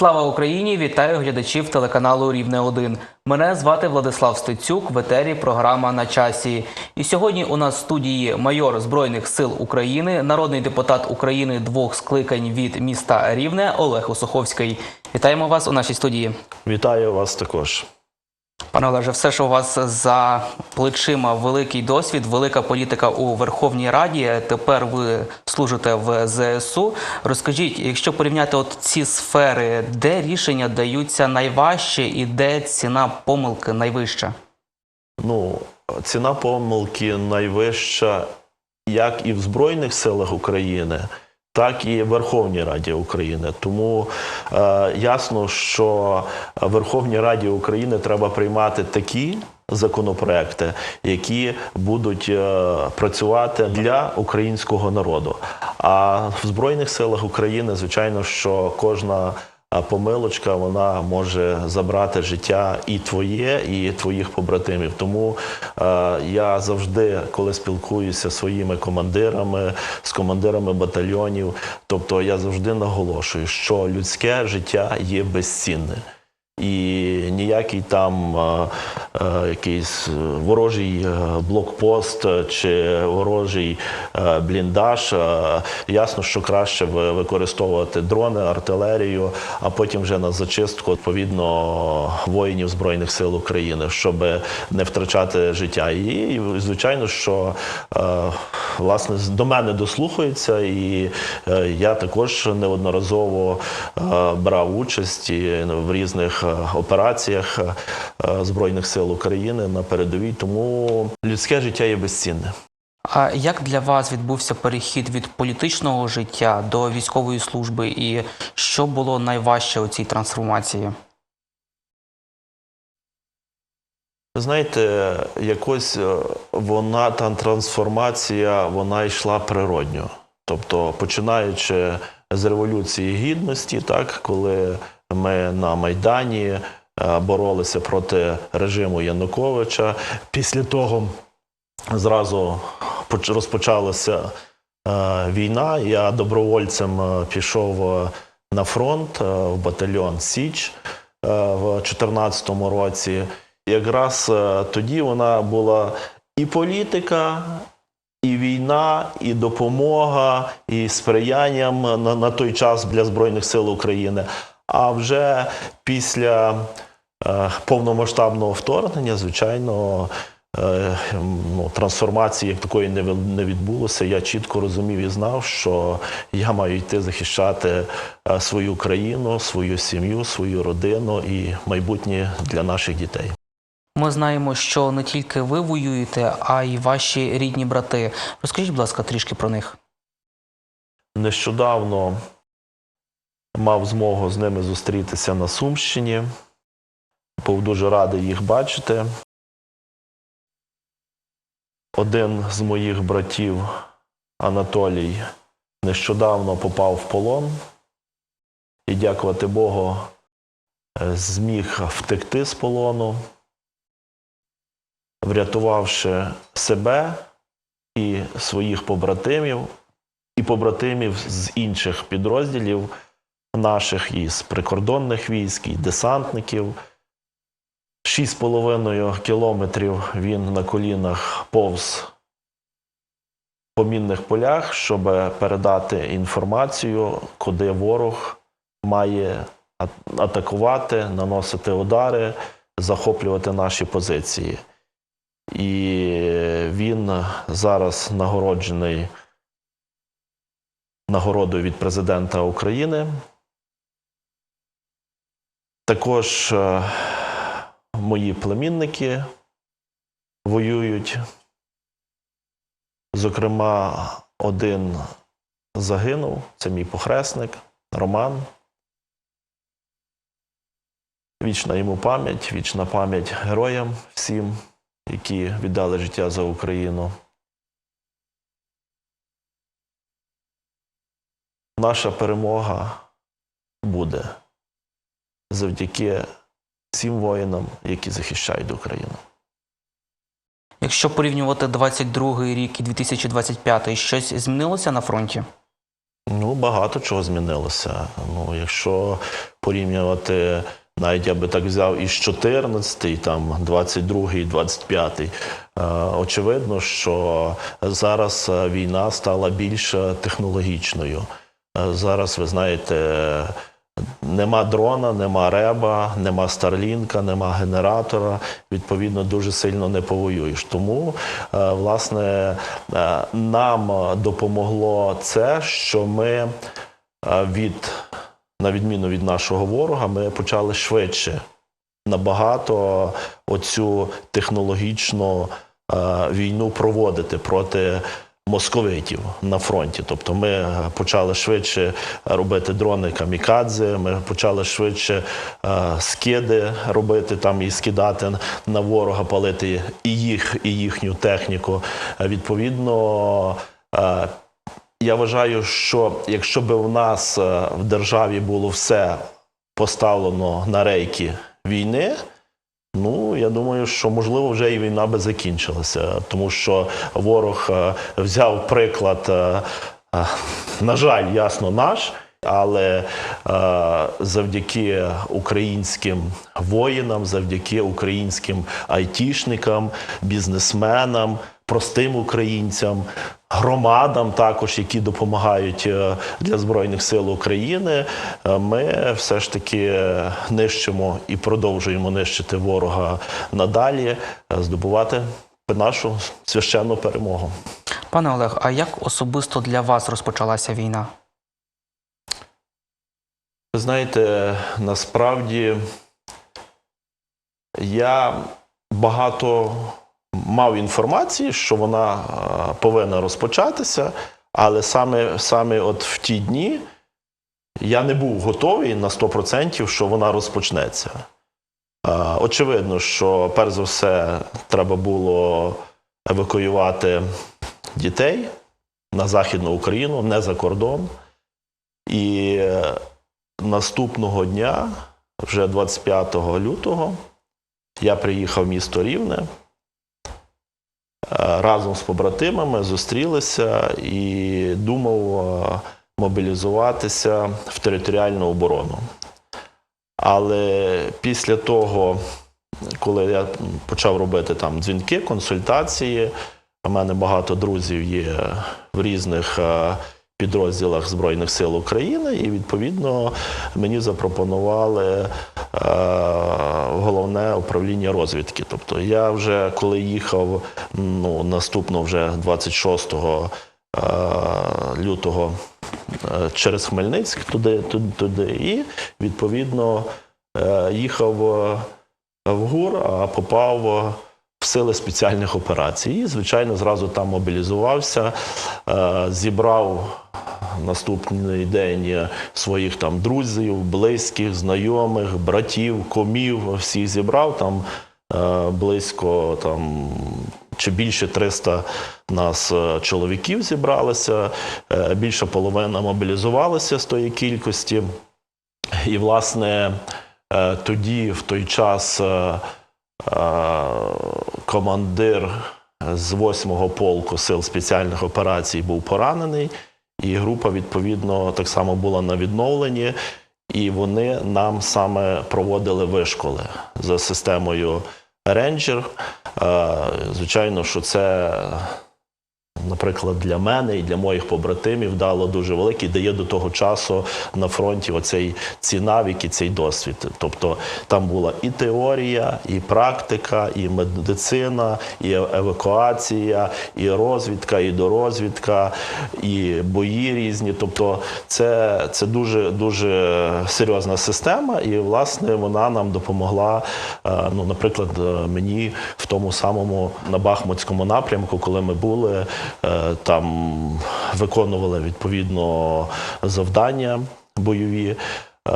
Слава Україні! Вітаю глядачів телеканалу Рівне 1 Мене звати Владислав Стецюк. В етері програма на часі. І сьогодні у нас в студії майор Збройних сил України, народний депутат України двох скликань від міста Рівне Олег Осуховський. Вітаємо вас у нашій студії. Вітаю вас також. Пане Олеже, все, що у вас за плечима великий досвід, велика політика у Верховній Раді. Тепер ви служите в ЗСУ. Розкажіть, якщо порівняти от ці сфери, де рішення даються найважче і де ціна помилки найвища? Ну, ціна помилки найвища як і в Збройних силах України, так і Верховній Раді України. Тому е, ясно, що Верховній Раді України треба приймати такі законопроекти, які будуть е, працювати для українського народу. А в Збройних силах України, звичайно, що кожна а помилочка вона може забрати життя і твоє, і твоїх побратимів. Тому е, я завжди, коли спілкуюся зі своїми командирами, з командирами батальйонів, тобто я завжди наголошую, що людське життя є безцінне. І ніякий там е, е, якийсь ворожий е, блокпост чи ворожий е, бліндаж. е, ясно, що краще використовувати дрони, артилерію, а потім вже на зачистку відповідно воїнів Збройних сил України, щоб не втрачати життя. І звичайно, що е, власне до мене дослухаються, і е, я також неодноразово е, брав участь і в різних е, операціях е, Збройних сил України на передовій. Тому людське життя є безцінне. А як для вас відбувся перехід від політичного життя до військової служби, і що було найважче у цій трансформації? Ви Знаєте, якось е, вона та трансформація вона йшла природньо. Тобто, починаючи з революції гідності, так коли ми на Майдані е, боролися проти режиму Януковича, після того зразу поч- розпочалася е, війна. Я добровольцем е, пішов на фронт в батальйон Січ в 2014 році. Якраз тоді вона була і політика, і війна, і допомога, і сприянням на, на той час для Збройних сил України. А вже після е, повномасштабного вторгнення, звичайно, е, ну, трансформації як такої не, не відбулося. Я чітко розумів і знав, що я маю йти захищати е, свою країну, свою сім'ю, свою родину і майбутнє для наших дітей. Ми знаємо, що не тільки ви воюєте, а й ваші рідні брати. Розкажіть, будь ласка, трішки про них. Нещодавно мав змогу з ними зустрітися на Сумщині. Був дуже радий їх бачити. Один з моїх братів, Анатолій, нещодавно попав в полон і, дякувати Богу, е, зміг втекти з полону, врятувавши себе і своїх побратимів і побратимів з інших підрозділів наших, із прикордонних військ, і десантників. Шість з половиною кілометрів він на колінах повз по мінних полях, щоб передати інформацію, куди ворог має атакувати, наносити удари, захоплювати наші позиції. І він зараз нагороджений нагородою від президента України. Також е, мої племінники воюють. Зокрема, один загинув, це мій похресник Роман. Вічна йому пам'ять, вічна пам'ять героям всім, які віддали життя за Україну. Наша перемога буде завдяки всім воїнам, які захищають Україну. Якщо порівнювати 22 рік і 2025, щось змінилося на фронті? Ну, багато чого змінилося. Ну, якщо порівнювати, навіть я би так взяв із 14, там 22, 25, е, очевидно, що зараз е, війна стала більш е, технологічною. Зараз, ви знаєте, Нема дрона, нема реба, нема старлінка, нема генератора. Відповідно, дуже сильно не повоюєш. Тому, е, власне, е, нам допомогло це, що ми е, від, на відміну від нашого ворога, ми почали швидше набагато оцю технологічну війну проводити проти московитів на фронті. Тобто ми почали швидше робити дрони камікадзе, ми почали швидше е, скиди робити там і скидати на ворога, палити і їх, і їхню техніку. Е, Відповідно. е, я вважаю, що якщо б у нас в державі було все поставлено на рейки війни, ну я думаю, що можливо вже і війна би закінчилася, тому що ворог е, взяв приклад, е, е, на жаль, ясно, наш. Але завдяки українським воїнам, завдяки українським айтішникам, бізнесменам, простим українцям, громадам, також які допомагають е, для збройних сил України, е, ми все ж таки е, нищимо і продовжуємо нищити ворога надалі, здобувати нашу священну перемогу. Пане Олег, а як особисто для вас розпочалася війна? Ви знаєте, насправді я багато мав інформації, що вона е, повинна розпочатися, але саме, саме от в ті дні я не був готовий на 100%, що вона розпочнеться. Е, Очевидно, що перш за все треба було евакуювати дітей на Західну Україну, не за кордон. І е, наступного дня, вже 25 лютого, я приїхав в місто Рівне. Е, Разом з побратимами зустрілися і думав е, мобілізуватися в територіальну оборону. Але після того, коли я почав робити там дзвінки, консультації, у мене багато друзів є в різних е, підрозділах Збройних сил України, і відповідно мені запропонували е, головне управління розвідки. Тобто я вже коли їхав ну, наступно вже 26 е, лютого е, через Хмельницьк туди, туди, туди і відповідно їхав в ГУР, а попав в сили спеціальних операцій. І, звичайно, зразу там мобілізувався, зібрав наступний день своїх там друзів, близьких, знайомих, братів, комів, всіх зібрав там е, близько там. Чи більше 300 нас е, чоловіків зібралося, е, більша половина мобілізувалася з тої кількості. І, власне, тоді, в той час, командир з 8-го полку сил спеціальних операцій був поранений, і група, відповідно, так само була на відновленні. І вони нам саме проводили вишколи за системою Ranger. Звичайно, що це наприклад, для мене і для моїх побратимів дало дуже великий, дає до того часу на фронті оцей ці навики, цей досвід. Тобто там була і теорія, і практика, і медицина, і евакуація, і розвідка, і дорозвідка, і бої різні. Тобто, це, це дуже дуже серйозна система, і власне вона нам допомогла. е, Ну, наприклад, е, мені в тому самому на Бахмутському напрямку, коли ми були, там виконували відповідно завдання бойові. е,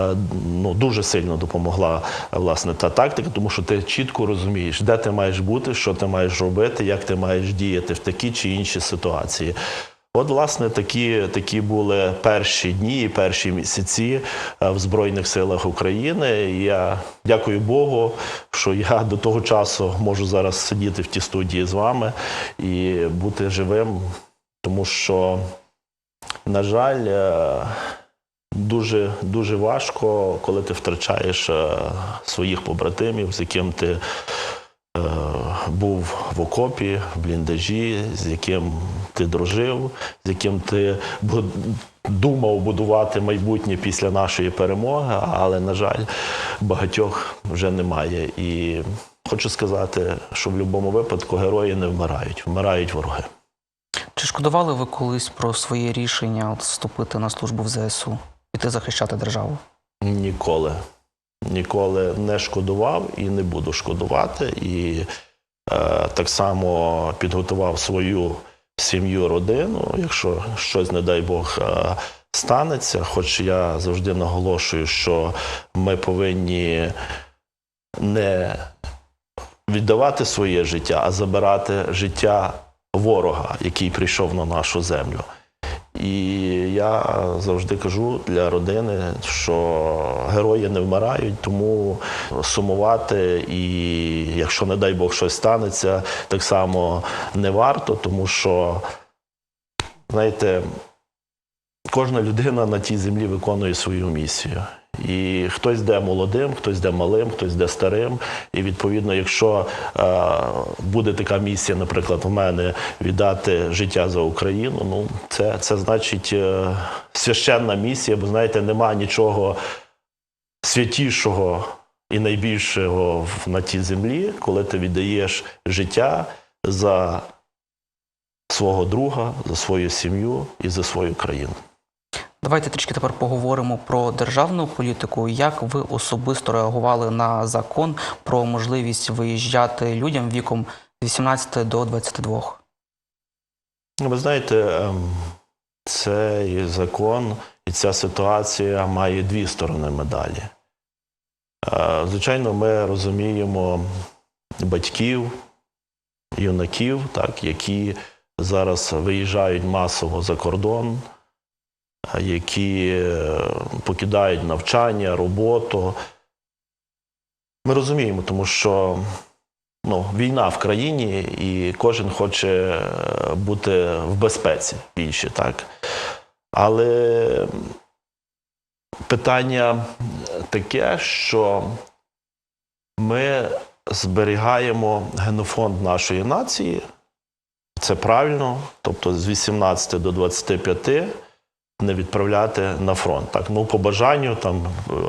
Ну, дуже сильно допомогла е, власне та тактика, тому що ти чітко розумієш, де ти маєш бути, що ти маєш робити, як ти маєш діяти в такі чи інші ситуації. От, власне, такі, такі були перші дні і перші місяці е, в Збройних силах України. Я дякую Богу, що я до того часу можу зараз сидіти в тій студії з вами і бути живим, тому що на жаль, е, дуже, дуже важко, коли ти втрачаєш е, своїх побратимів, з яким ти був в окопі, в бліндажі, з яким ти дружив, з яким ти думав будувати майбутнє після нашої перемоги, але, на жаль, багатьох вже немає. І хочу сказати, що в будь-якому випадку герої не вмирають, вмирають вороги. Чи шкодували ви колись про своє рішення вступити на службу в ЗСУ, піти захищати державу? Ніколи. Ніколи не шкодував і не буду шкодувати. І е, так само підготував свою сім'ю, родину. Якщо щось, не дай Бог, е, станеться, хоч я завжди наголошую, що ми повинні не віддавати своє життя, а забирати життя ворога, який прийшов на нашу землю. І я завжди кажу для родини, що герої не вмирають, тому сумувати, і якщо, не дай Бог, щось станеться, так само не варто, тому що, знаєте, кожна людина на тій землі виконує свою місію. І хтось де молодим, хтось де малим, хтось де старим. І відповідно, якщо е, буде така місія, наприклад, в мене віддати життя за Україну, ну це, це значить е, священна місія, бо знаєте, нема нічого святішого і найбільшого на тій землі, коли ти віддаєш життя за свого друга, за свою сім'ю і за свою країну. Давайте трішки тепер поговоримо про державну політику. Як ви особисто реагували на закон про можливість виїжджати людям віком 18 до 22? Ну, Ви знаєте, ем, цей закон і ця ситуація має дві сторони медалі. Е, Звичайно, ми розуміємо батьків, юнаків, так, які зараз виїжджають масово за кордон, які е, покидають навчання, роботу. Ми розуміємо, тому що ну, війна в країні, і кожен хоче е, бути в безпеці більше, так? Але питання таке, що ми зберігаємо генофонд нашої нації. Це правильно, тобто з 18 до 25 не відправляти на фронт. Так, ну по бажанню там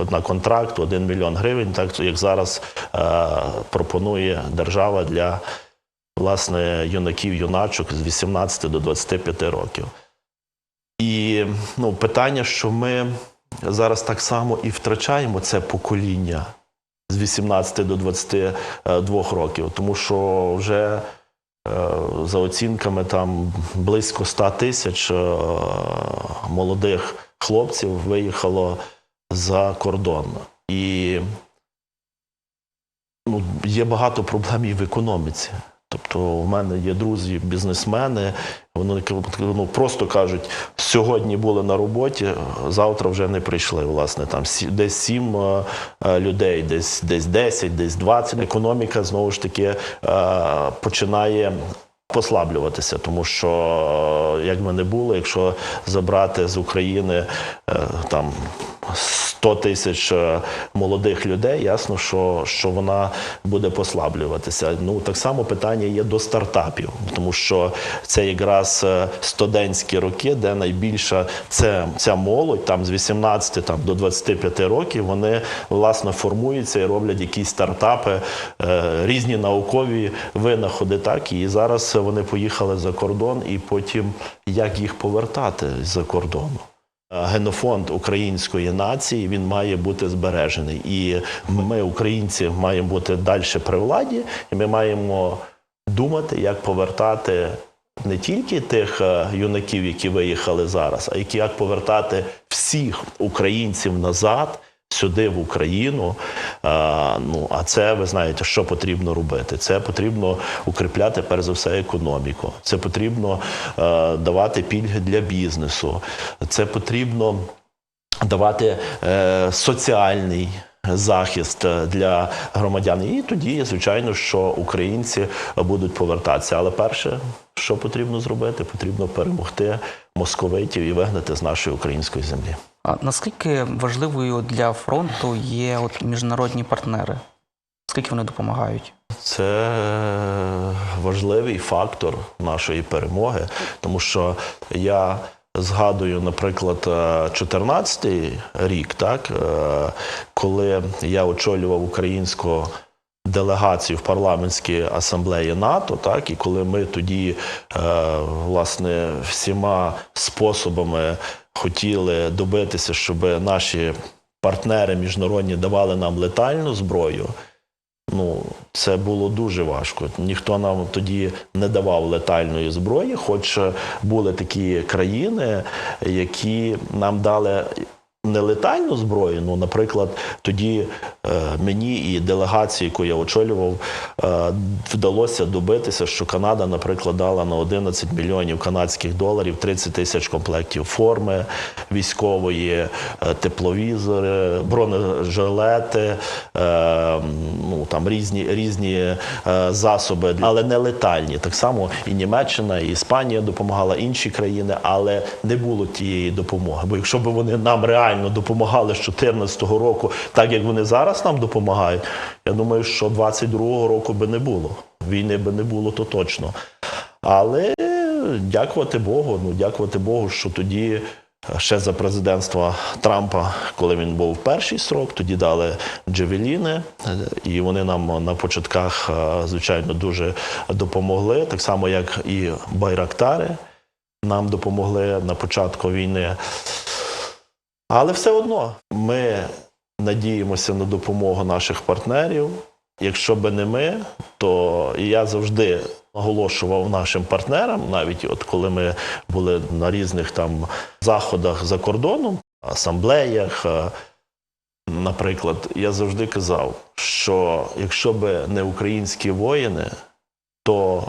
на контракт 1 мільйон гривень, так як зараз е, пропонує держава для власне юнаків, юначок з 18 до 25 років. І ну, питання, що ми зараз так само і втрачаємо це покоління з 18 до 22 років, тому що вже е, за оцінками там близько 100 тисяч е, молодих хлопців виїхало за кордон. І ну, є багато проблем і в економіці. Тобто, у мене є друзі, бізнесмени, вони ну, просто кажуть, сьогодні були на роботі, завтра вже не прийшли. Власне, там десь сім е, е, людей, десь, десь 10, десь 20. Економіка знову ж таки е, починає послаблюватися, тому що як би не було, якщо забрати з України там 100 тисяч е, молодих людей, ясно, що, що вона буде послаблюватися. Ну так само питання є до стартапів, тому що це якраз е, студентські роки, де найбільша це ця молодь, там з 18 там, до 25 років, вони власне формуються і роблять якісь стартапи, е, різні наукові винаходи. Так і зараз вони поїхали за кордон, і потім як їх повертати з-за кордону. Генофонд української нації він має бути збережений, і ми, українці, маємо бути далі при владі, і ми маємо думати, як повертати не тільки тих е, юнаків, які виїхали зараз, а як повертати всіх українців назад. Сюди в Україну, а, ну а це ви знаєте, що потрібно робити. Це потрібно укріпляти перш за все економіку. Це потрібно а, давати пільги для бізнесу. Це потрібно давати е, соціальний захист е, для громадян. І тоді, звичайно, що українці будуть повертатися. Але перше, що потрібно зробити, потрібно перемогти московитів і вигнати з нашої української землі. А наскільки важливою для фронту є от міжнародні партнери? Скільки вони допомагають? Це важливий фактор нашої перемоги, тому що я згадую, наприклад, 2014 рік, так, е, коли я очолював українську делегацію в парламентській асамблеї НАТО, так, і коли ми тоді е, власне всіма способами хотіли добитися, щоб наші партнери міжнародні давали нам летальну зброю. Ну, це було дуже важко. Ніхто нам тоді не давав летальної зброї, хоч були такі країни, які нам дали не летальну зброю. Ну, наприклад, тоді е, мені і делегації, яку я очолював, е, вдалося добитися, що Канада, наприклад, дала на 11 мільйонів канадських доларів 30 тисяч комплектів форми військової, е, тепловізори, бронежилети, ну там різні різні засоби, але не летальні. Так само і Німеччина, і Іспанія допомагала інші країни, але не було тієї допомоги. Бо якщо б вони нам реально допомагали з 2014 року, так як вони зараз нам допомагають, я думаю, що 22-го року би не було. Війни би не було, то точно. Але дякувати Богу, ну дякувати Богу, що тоді. Ще за президентства Трампа, коли він був перший срок, тоді дали джевеліни, е, і вони нам на початках, е, звичайно, дуже допомогли. Так само, як і байрактари нам допомогли на початку війни. Але все одно ми надіємося на допомогу наших партнерів. Якщо би не ми, то я завжди наголошував нашим партнерам, навіть от коли ми були на різних там заходах за кордоном, асамблеях. е, Наприклад, я завжди казав, що якщо би не українські воїни, то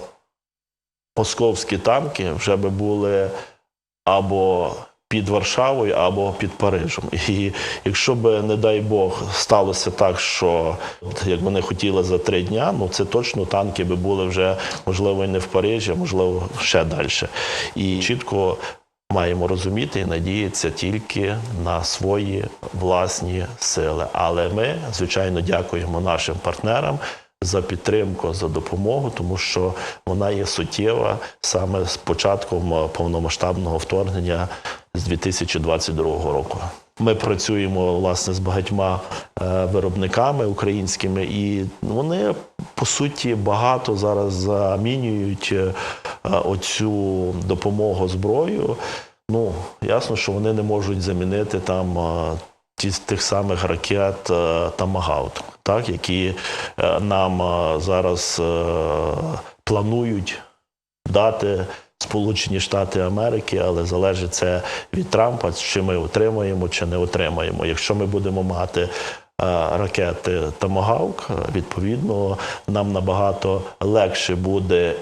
московські танки вже би були або під Варшавою, або під Парижем. І якщо б, не дай Бог, сталося так, що як вони хотіли за три дня, ну це точно танки би були вже можливо і не в Парижі, а можливо ще далі. І чітко маємо розуміти і надіятися тільки на свої власні сили. Але ми, звичайно, дякуємо нашим партнерам. За підтримку, за допомогу, тому що вона є суттєва саме з початком повномасштабного вторгнення з 2022 року. Ми працюємо власне з багатьма е, виробниками українськими, і вони по суті багато зараз замінюють е, оцю допомогу зброю. Ну ясно, що вони не можуть замінити там. е, Ті тих самих ракет Тамагаут, так які нам зараз планують дати Сполучені Штати Америки, але залежить це від Трампа, чи ми отримаємо, чи не отримаємо. Якщо ми будемо мати е, ракети Тамагавк, відповідно, нам набагато легше буде.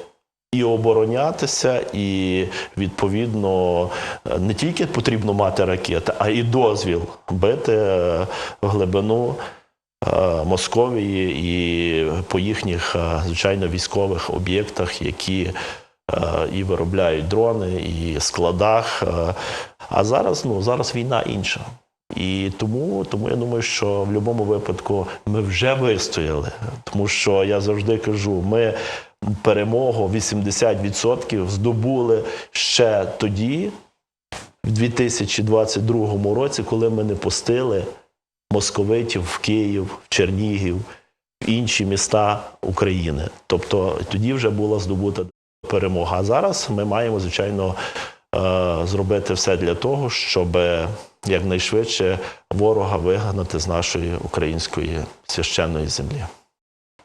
І оборонятися, і відповідно не тільки потрібно мати ракети, а і дозвіл бити е, в глибину е, Московії і по їхніх, е, звичайно, військових об'єктах, які е, і виробляють дрони, і складах. е. А зараз, ну, зараз війна інша. І тому, тому я думаю, що в будь-якому випадку ми вже вистояли. Тому що я завжди кажу, ми перемогу 80% здобули ще тоді, в 2022 році, коли ми не пустили московитів в Київ, в Чернігів, в інші міста України. Тобто тоді вже була здобута перемога. А зараз ми маємо, звичайно, е, зробити все для того, щоб якнайшвидше ворога вигнати з нашої української священної землі.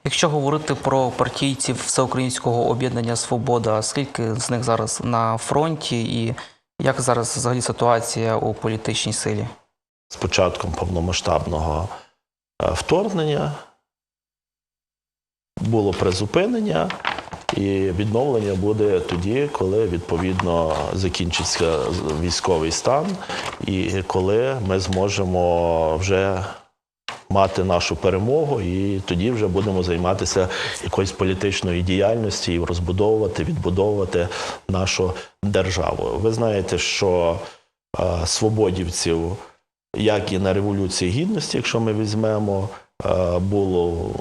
Якщо говорити про партійців Всеукраїнського об'єднання Свобода, скільки з них зараз на фронті, і як зараз взагалі ситуація у політичній силі? з початком повномасштабного е, вторгнення було призупинення, і відновлення буде тоді, коли відповідно закінчиться військовий стан, і коли ми зможемо вже мати нашу перемогу, і тоді вже будемо займатися якоюсь політичною діяльністю і розбудовувати, відбудовувати нашу державу. Ви знаєте, що е, свободівців, як і на Революції Гідності, якщо ми візьмемо, було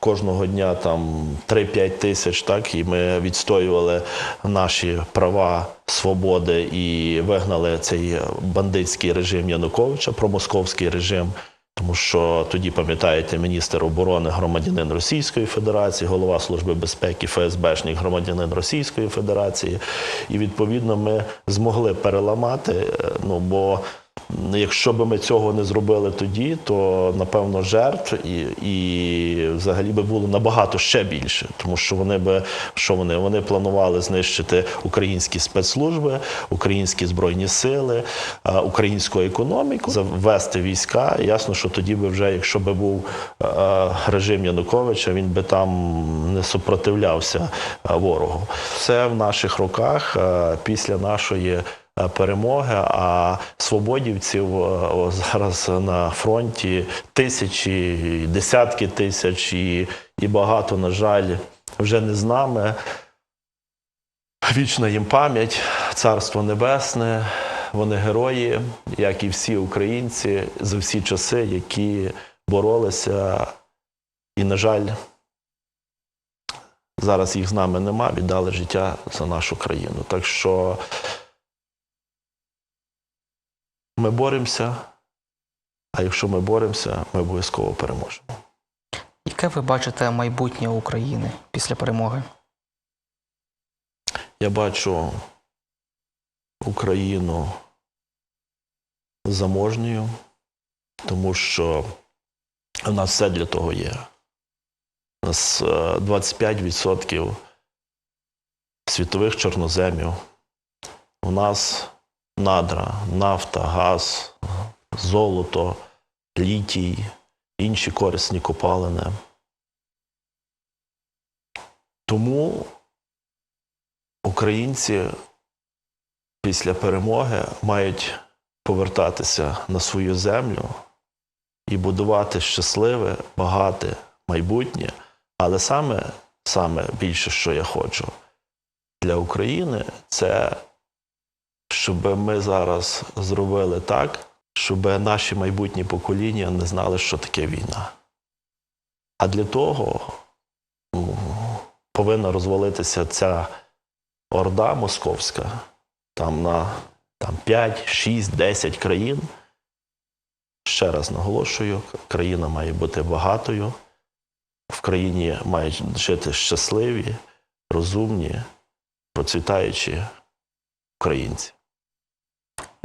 кожного дня там 3-5 тисяч, так, і ми відстоювали наші права, свободи і вигнали цей бандитський режим Януковича, промосковський режим. Тому що тоді, пам'ятаєте, міністр оборони громадянин Російської Федерації, голова Служби безпеки ФСБшник громадянин Російської Федерації. І відповідно ми змогли переламати. е, Ну бо якщо б ми цього не зробили тоді, то напевно жертв і, і взагалі би було набагато ще більше, тому що вони би що вони? Вони планували знищити українські спецслужби, українські збройні сили, е, українську економіку, завести війська. Ясно, що тоді би вже, якщо би був е, режим Януковича, він би там не супротивлявся е, ворогу. Все в наших руках е, після нашої е, перемоги. А свободівців е, зараз на фронті тисячі, десятки тисяч, і, і багато, на жаль, вже не з нами. Вічна їм пам'ять, царство небесне. Вони герої, як і всі українці за всі часи, які боролися, і, на жаль, зараз їх з нами нема, віддали життя за нашу країну. Так що ми боремося, а якщо ми боремося, ми обов'язково переможемо. Яке ви бачите майбутнє України після перемоги? Я бачу Україну заможньою, тому що в нас все для того є. У нас е, 25% світових чорноземів. У нас надра, нафта, газ, золото, літій, інші корисні копалини. Тому українці після перемоги мають повертатися на свою землю і будувати щасливе, багате майбутнє. Але саме, саме більше, що я хочу для України, це щоб ми зараз зробили так, щоб наші майбутні покоління не знали, що таке війна. А для того ну, повинна розвалитися ця орда московська, там на там, 5, 6, 10 країн. Ще раз наголошую, країна має бути багатою. В країні мають жити щасливі, розумні, процвітаючі українці.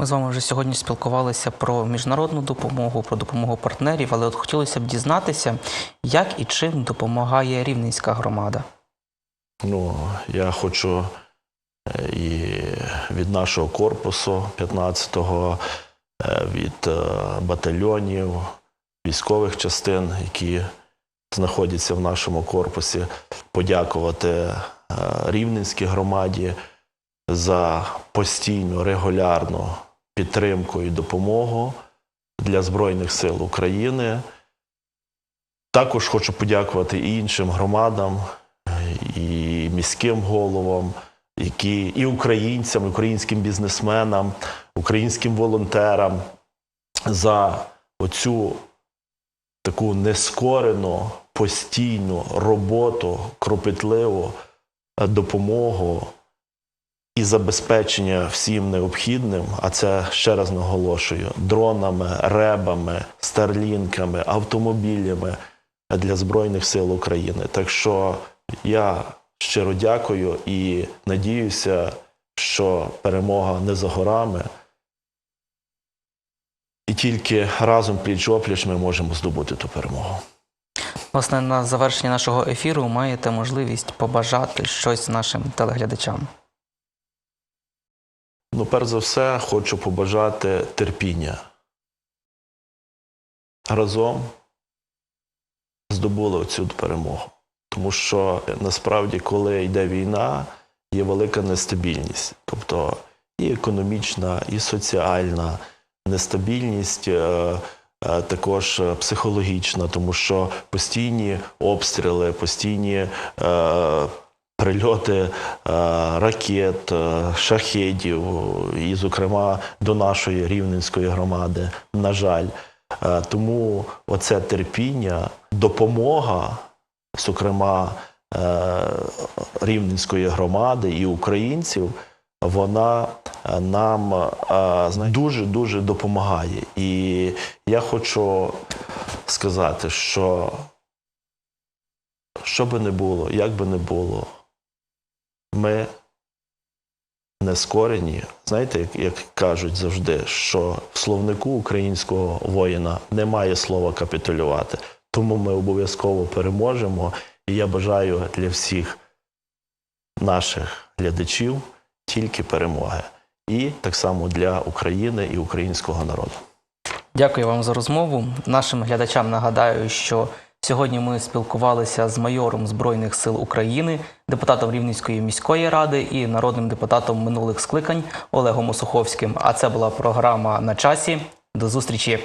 Ми з вами вже сьогодні спілкувалися про міжнародну допомогу, про допомогу партнерів, але от хотілося б дізнатися, як і чим допомагає Рівненська громада. Ну, я хочу е, і від нашого корпусу 15-го, е, від е, батальйонів, військових частин, які знаходяться в нашому корпусі, подякувати Рівненській громаді за постійну регулярну підтримку і допомогу для Збройних сил України. Також хочу подякувати і іншим громадам, і міським головам, які і українцям, і українським бізнесменам, українським волонтерам за оцю таку нескорену, постійну роботу, кропітливу допомогу і забезпечення всім необхідним, а це ще раз наголошую: дронами, ребами, старлінками, автомобілями для Збройних сил України. Так що я щиро дякую і надіюся, що перемога не за горами. І тільки разом пліч-опліч ми можемо здобути ту перемогу. Власне, на завершення нашого ефіру маєте можливість побажати щось нашим телеглядачам. Ну, перш за все, хочу побажати терпіння. Разом здобули оцю перемогу. Тому що насправді, коли йде війна, є велика нестабільність. Тобто і економічна, і соціальна нестабільність, е, е, також психологічна, тому що постійні обстріли, постійні е, прильоти е, ракет, е, шахедів, і, зокрема, до нашої рівненської громади, на жаль. Е, Тому оце терпіння, допомога, зокрема, рівненської громади і українців, вона нам дуже дуже допомагає. І я хочу сказати, що що би не було, як би не було, ми не скорені. Знаєте, як, як кажуть завжди, що в словнику українського воїна немає слова капітулювати. Тому ми обов'язково переможемо. І я бажаю для всіх наших глядачів тільки перемоги. І так само для України і українського народу. Дякую вам за розмову. Нашим глядачам нагадаю, що сьогодні ми спілкувалися з майором Збройних сил України, депутатом Рівненської міської ради і народним депутатом минулих скликань Олегом Осуховським. А це була програма на часі. До зустрічі.